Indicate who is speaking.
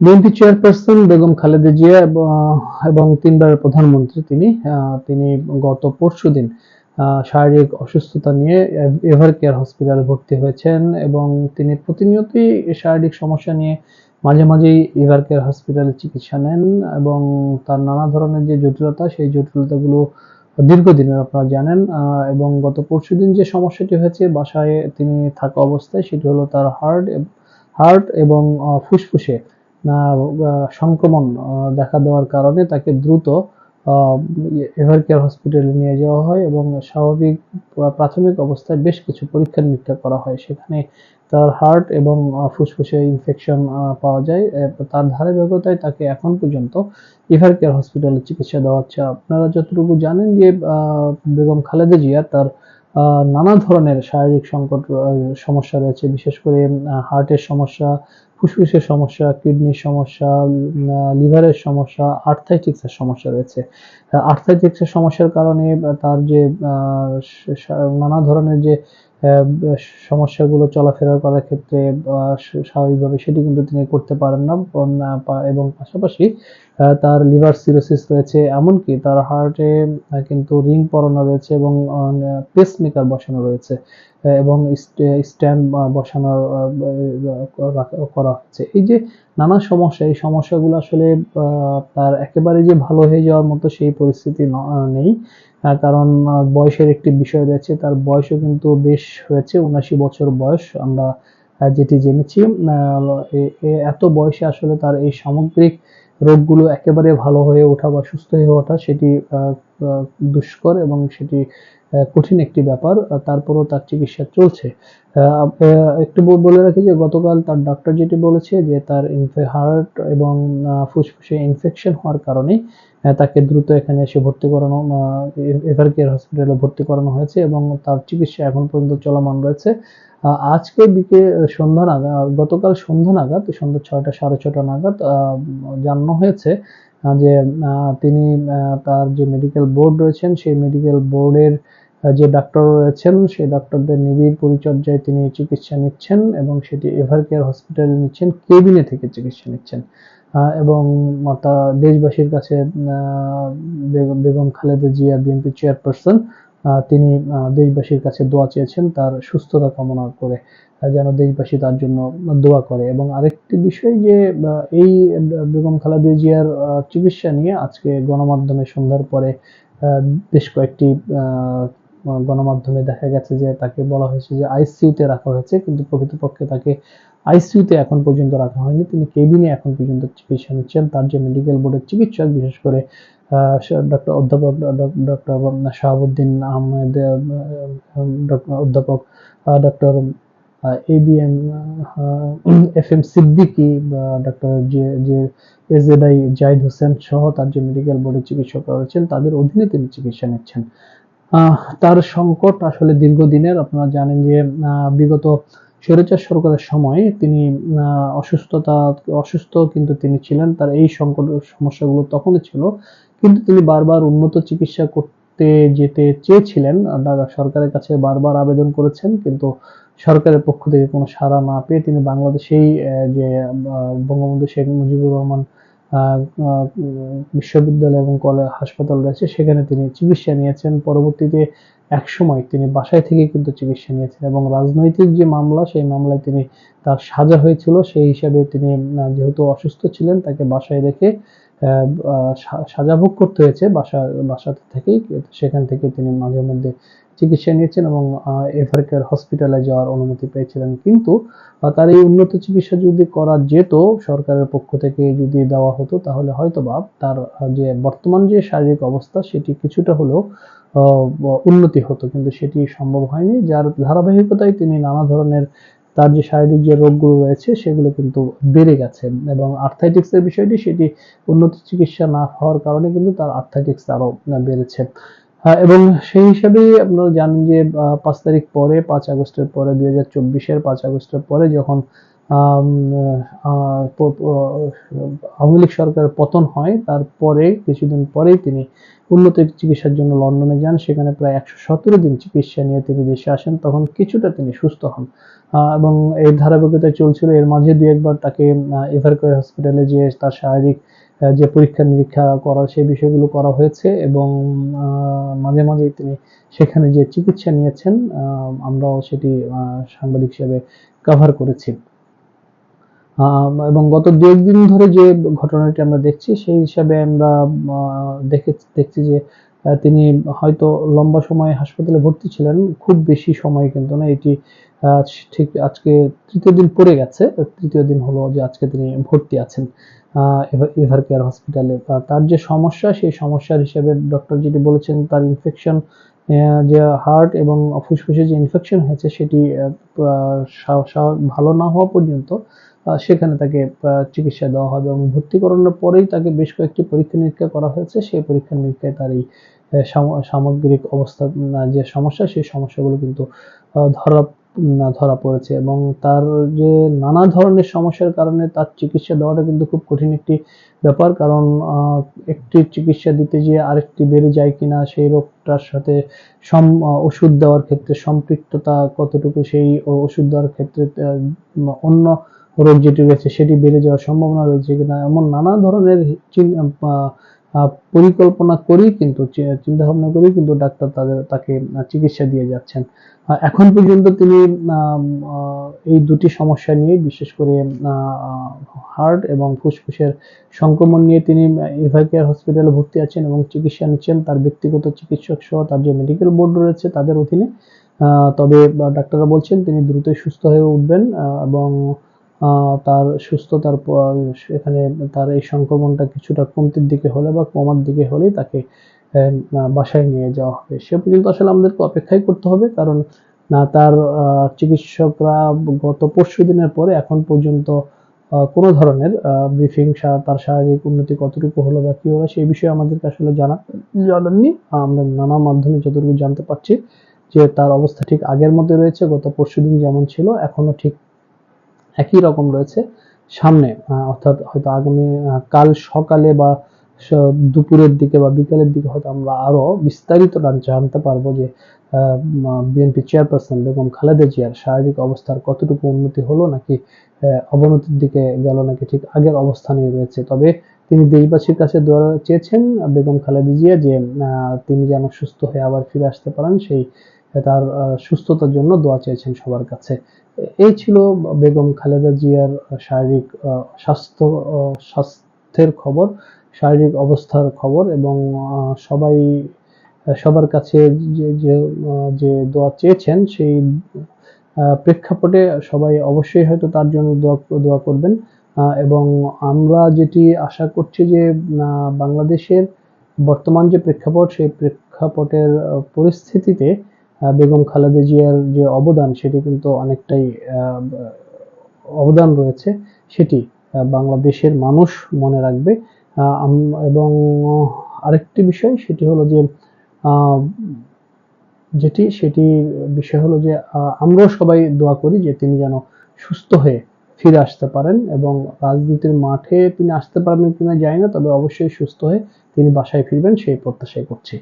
Speaker 1: BNP chairperson Begum Khaleda Zia এবং তিনবারের প্রধানমন্ত্রী তিনি তিনি গত পরশুদিন আহ, শারীরিক অসুস্থতা নিয়ে এভার কেয়ার হসপিটালে ভর্তি হয়েছেন এবং তিনি প্রতিনিয়তই শারীরিক সমস্যা নিয়ে মাঝে মাঝেই এভার কেয়ার হসপিটালে চিকিৎসা নেন এবং তার নানা ধরনের যে জটিলতা সেই জটিলতাগুলো দীর্ঘদিনের আপনারা জানেন এবং গত পরশুদিন যে সমস্যাটি হয়েছে বাসায় তিনি থাকা অবস্থায়, সেটি হলো তার হার্ট হার্ট এবং ফুসফুসে সংক্রমণ দেখা দেওয়ার কারণে তাকে দ্রুত এভার কেয়ার হসপিটালে নিয়ে যাওয়া হয় এবং স্বাভাবিক প্রাথমিক অবস্থায় বেশ কিছু পরীক্ষা নিরীক্ষা করা হয়। সেখানে তার হার্ট এবং ফুসফুসে ইনফেকশন পাওয়া যায়। তার ধারাবাহিকতায় তাকে এখন পর্যন্ত ইভার কেয়ার হসপিটালে চিকিৎসা দেওয়া হচ্ছে। আপনারা যতটুকু জানেন যে বেগম খালেদা জিয়া তার নানা ধরনের শারীরিক সংকট সমস্যা রয়েছে। বিশেষ করে হার্টের সমস্যা ফুসফুসের সমস্যা, কিডনির সমস্যা লিভারের সমস্যা আর্থাইটিক্সের সমস্যা রয়েছে। আর্থাইটিক্সের সমস্যার কারণে তার যে নানা ধরনের যে সমস্যাগুলো চলাফেরা করার ক্ষেত্রে স্বাভাবিকভাবে সেটি কিন্তু তিনি করতে পারেন না এবং পাশাপাশি তার লিভার সিরোসিস রয়েছে, এমনকি তার হার্টে কিন্তু রিং পরানো রয়েছে এবং পেসমেকার বসানো রয়েছে এবং স্ট্যান্ড রাখা- করা হচ্ছে এই যে নানা সমস্যা, এই সমস্যাগুলো আসলে তার একেবারে যে ভালো হয়ে যাওয়ার মতো সেই পরিস্থিতি নেই কারণ বয়সের একটি বিষয় রয়েছে, তার বয়সও কিন্তু বেশ হয়েছে উনাশি বছর বয়স, আমরা যেটি জেনেছি এত বয়সে আসলে তার এই সামগ্রিক রোগগুলো একেবারে ভালো হয়ে ওঠা বা সুস্থ হয়ে ওঠা সেটি দুষ্কর এবং সেটি কঠিন একটি ব্যাপার। তারপরও তার চিকিৎসা চলছে। একটু বলে রাখি যে গতকাল তার ডাক্তার যেটি বলেছে যে তার হার্ট এবং ফুসফুসে ইনফেকশন হওয়ার কারণে তাকে দ্রুত এখানে এসে ভর্তি করানো এভার কেয়ার হসপিটালে ভর্তি করানো হয়েছে এবং তার চিকিৎসা এখন পর্যন্ত চলমান রয়েছে। আজকে বিকে সন্ধ্যা নাগাদ গতকাল সন্ধ্যা নাগাদ, সন্ধ্যা ছয়টা, সাড়ে ছটা নাগাদ জানানো হয়েছে যে তিনি তার যে মেডিকেল বোর্ড রয়েছেন, সেই মেডিকেল বোর্ডের যে ডাক্তার রয়েছেন, সেই ডাক্তারদের নিবিড় পরিচর্যায় তিনি চিকিৎসা নিচ্ছেন এবং সেটি এভার কেয়ার হসপিটালে নিচ্ছেন, কেবিনে থেকে চিকিৎসা নিচ্ছেন। এবং তা দেশবাসীর কাছে বেগম খালেদা জিয়া, বিএনপি চেয়ারপারসন তিনি দেশবাসীর কাছে দোয়া চেয়েছেন তার সুস্থতা কামনা করে যেন দেশবাসী তার জন্য দোয়া করে। এবং আরেকটি বিষয় যে এই বেগম খালেদা জিয়ার চিকিৎসা নিয়ে আজকে গণমাধ্যমে সন্ধ্যার পরে বেশ কয়েকটি গণমাধ্যমে দেখা গেছে যে তাকে বলা হয়েছে যে আইসিইউতে রাখা হয়েছে, কিন্তু প্রকৃতপক্ষে তাকে আইসিইউতে এখন পর্যন্ত রাখা হয়নি। তিনি কেবিনে এখন পর্যন্ত চিকিৎসা নিচ্ছেন। তার যে মেডিকেল বোর্ডের চিকিৎসক, বিশেষ করে ডক্টর অধ্যাপক ডক্টর শাহাবুদ্দিন আহমেদ অধ্যাপক doctor A B M F M Siddiqui doctor যে যে এজেডাই জাহিদ হোসেন সহ তার যে মেডিকেল বোর্ডের চিকিৎসকরা রয়েছেন, তাদের অধীনে তিনি চিকিৎসা নিচ্ছেন। তার সংকট আসলে দীর্ঘদিনের। আপনারা জানেন যে বিগত স্বৈরাচার সরকারের সময় তিনি অসুস্থতা, অসুস্থ কিন্তু তিনি ছিলেন। তার এই সংকট সমস্যাগুলো তখনই ছিল। কিন্তু তিনি বারবার উন্নত চিকিৎসা করতে যেতে চেয়েছিলেন। সরকারের কাছে বারবার আবেদন করেছেন, কিন্তু সরকারের পক্ষ থেকে কোনো সাড়া না পেয়ে তিনি বাংলাদেশেই যে বঙ্গবন্ধু শেখ মুজিবুর রহমান বিশ্ববিদ্যালয় এবং কলে হাসপাতাল রয়েছে। সেখানে তিনি চিকিৎসা নিয়েছেন। পরবর্তীতে এক সময় তিনি বাসায় থেকে কিন্তু চিকিৎসা নিয়েছেন এবং রাজনৈতিক যে মামলা, সেই মামলায় তিনি তার সাজা হয়েছিল। সেই হিসাবে তিনি যেহেতু অসুস্থ ছিলেন, তাকে বাসায় রেখে সাজা ভোগ করতে হয়েছে। বাসা বাসা থেকেই সেখান থেকে তিনি মাঝে মধ্যে চিকিৎসা নিয়েছেন এবং এভার হসপিটালে যাওয়ার অনুমতি পেয়েছিলেন। কিন্তু তার এই উন্নত চিকিৎসা যদি করা যেত, সরকারের পক্ষ থেকে যদি দেওয়া হতো, তাহলে হয়তোবা তার যে বর্তমান যে শারীরিক অবস্থা, সেটি কিছুটা হলেও উন্নতি হতো। কিন্তু সেটি সম্ভব হয়নি। যার ধারাবাহিকতায় তিনি নানা ধরনের তার যে শারীরিক যে রোগগুলো রয়েছে, সেগুলো কিন্তু বেড়ে গেছে এবং আর্থাইটিক্স এর বিষয়টি সেটি উন্নত চিকিৎসা না হওয়ার কারণে কিন্তু তার আর্থাইটিক্স আরও বেড়েছে। এবং সেই হিসাবেই আপনারা জানেন যে পাঁচ তারিখ পরে, পাঁচ আগস্টের পরে, দুই হাজার চব্বিশের পাঁচ আগস্টের পরে যখন আওয়ামী লীগ সরকারের পতন হয়, তারপরে, কিছুদিন পরেই তিনি উন্নত চিকিৎসার জন্য লন্ডনে যান, সেখানে প্রায় একশো সতেরো দিন চিকিৎসা নিয়ে তিনি দেশে আসেন, তখন কিছুটা তিনি সুস্থ হন। এবং এই ধারাবাহিকতা চলছিল, এর মাঝে দু একবার তাকে এভারকেয়ার হসপিটালে যে তার শারীরিক যে পরীক্ষা নিরীক্ষা করা, সেই বিষয়গুলো করা হয়েছে এবং মাঝে মাঝে তিনি সেখানে যে চিকিৎসা নিয়েছেন আমরাও সেটি সাংবাদিক হিসেবে কভার করেছি। এবং গত দু একদিন ধরে যে ঘটনাটি আমরা দেখছি, সেই হিসাবে আমরা দেখে, দেখছি যে তিনি হয়তো লম্বা সময় হাসপাতালে ভর্তি ছিলেন, খুব বেশি সময় কিন্তু না, এটি ঠিক আজকে তৃতীয় দিন পড়ে গেছে, তৃতীয় দিন হলো যে আজকে তিনি ভর্তি আছেন এভার কেয়ার হসপিটালে। তার যে সমস্যা, সেই সমস্যার হিসেবে ডক্টর যেটি বলেছেন, তার ইনফেকশন যে হার্ট এবং ফুসফুসে যে ইনফেকশন হয়েছে সেটি ভালো না হওয়া পর্যন্ত সেখানে তাকে চিকিৎসা দেওয়া হবে এবং ভর্তি করানোর পরেই তাকে বেশ কয়েকটি পরীক্ষা নিরীক্ষা করা হয়েছে। সেই পরীক্ষা নিরীক্ষায় তার এই সাম- সামগ্রিক অবস্থা যে সমস্যা, সেই সমস্যাগুলো কিন্তু ধরা ধরা পড়েছে এবং তার যে নানা ধরনের সমস্যার কারণে তার চিকিৎসা দেওয়াটা কিন্তু খুব কঠিন একটি ব্যাপার। কারণ একটি চিকিৎসা দিতে গিয়ে আরেকটি বেড়ে যায় কিনা, সেই রোগটার সাথে সম ওষুধ দেওয়ার ক্ষেত্রে সম্পৃক্ততা কতটুকু, সেই ওষুধ দেওয়ার ক্ষেত্রে অন্য রোগ যেটি রয়েছে সেটি বেড়ে যাওয়ার সম্ভাবনা রয়েছে কিনা, এমন নানা ধরনের পরিকল্পনা করি কিন্তু চিন্তা ভাবনা করি কিন্তু ডাক্তার তাদের, তাকে চিকিৎসা দিয়ে যাচ্ছেন। এখন পর্যন্ত তিনি এই দুটি সমস্যা নিয়ে, বিশেষ করে হার্ট এবং ফুসফুসের সংক্রমণ নিয়ে তিনি এভারকেয়ার হসপিটালে ভর্তি আছেন এবং চিকিৎসা নিচ্ছেন। তার ব্যক্তিগত চিকিৎসক সহ তার যে মেডিকেল বোর্ড রয়েছে তাদের অধীনে তবে ডাক্তাররা বলছেন তিনি দ্রুতই সুস্থ হয়ে উঠবেন এবং তার সুস্থতার সেখানে তার এই সংক্রমণটা কিছুটা কমতির দিকে হলে বা কমার দিকে হলেই তাকে বাসায় নিয়ে যাওয়া হবে। সে পর্যন্ত আসলে আমাদেরকে অপেক্ষাই করতে হবে, কারণ, না, তার চিকিৎসকরা গত পরশু দিনের পরে এখন পর্যন্ত কোনো ধরনের ব্রিফিং তার শারীরিক উন্নতি কতটুকু হলো বা কি হলো সেই বিষয়ে আমাদেরকে আসলে জানা, জানাননি। আমরা নানা মাধ্যমে যতটুকু জানতে পারছি যে তার অবস্থা ঠিক আগের মধ্যে রয়েছে, গত পরশু দিন যেমন ছিল, এখনও ঠিক একই রকম রয়েছে। সামনে অর্থাৎ হয়তো আগামী কাল সকালে বা দুপুরের দিকে বা বিকালের দিকে হয়তো আমরা আরও বিস্তারিত জানতে পারব যে বিএনপি চেয়ারপারসন বেগম খালেদা জিয়ার শারীরিক অবস্থার কতটুকু উন্নতি হলো নাকি অবনতির দিকে গেল নাকি ঠিক আগের অবস্থানেই রয়েছে। তবে তিনি দেশবাসীর কাছে দোয়া চেয়েছেন বেগম খালেদা জিয়া যে তিনি যেন সুস্থ হয়ে আবার ফিরে আসতে পারেন, সেই তার সুস্থতার জন্য দোয়া চেয়েছেন সবার কাছে। এই ছিল বেগম খালেদা জিয়ার শারীরিক স্বাস্থ্য স্বাস্থ্যের খবর, শারীরিক অবস্থার খবর এবং সবাই, সবার কাছে যে যে দোয়া চেয়েছেন সেই প্রেক্ষাপটে সবাই অবশ্যই হয়তো তার জন্য দোয়া দোয়া করবেন। এবং আমরা যেটি আশা করছি যে বাংলাদেশের বর্তমান যে প্রেক্ষাপট, সেই প্রেক্ষাপটের পরিস্থিতিতে বেগম খালেদা জিয়ার যে অবদান, সেটি কিন্তু অনেকটাই অবদান রয়েছে। সেটি বাংলাদেশের মানুষ মনে রাখবে। এবং আরেকটি বিষয়, সেটি হলো যে যেটি, সেটি বিষয় হলো যে আমরাও সবাই দোয়া করি যে তিনি যেন সুস্থ হয়ে ফিরে আসতে পারেন এবং রাজনীতির মাঠে তিনি আসতে পারবেন কিনা জানি না, তবে অবশ্যই সুস্থ হয়ে তিনি বাসায় ফিরবেন, সেই প্রত্যাশাই করছি।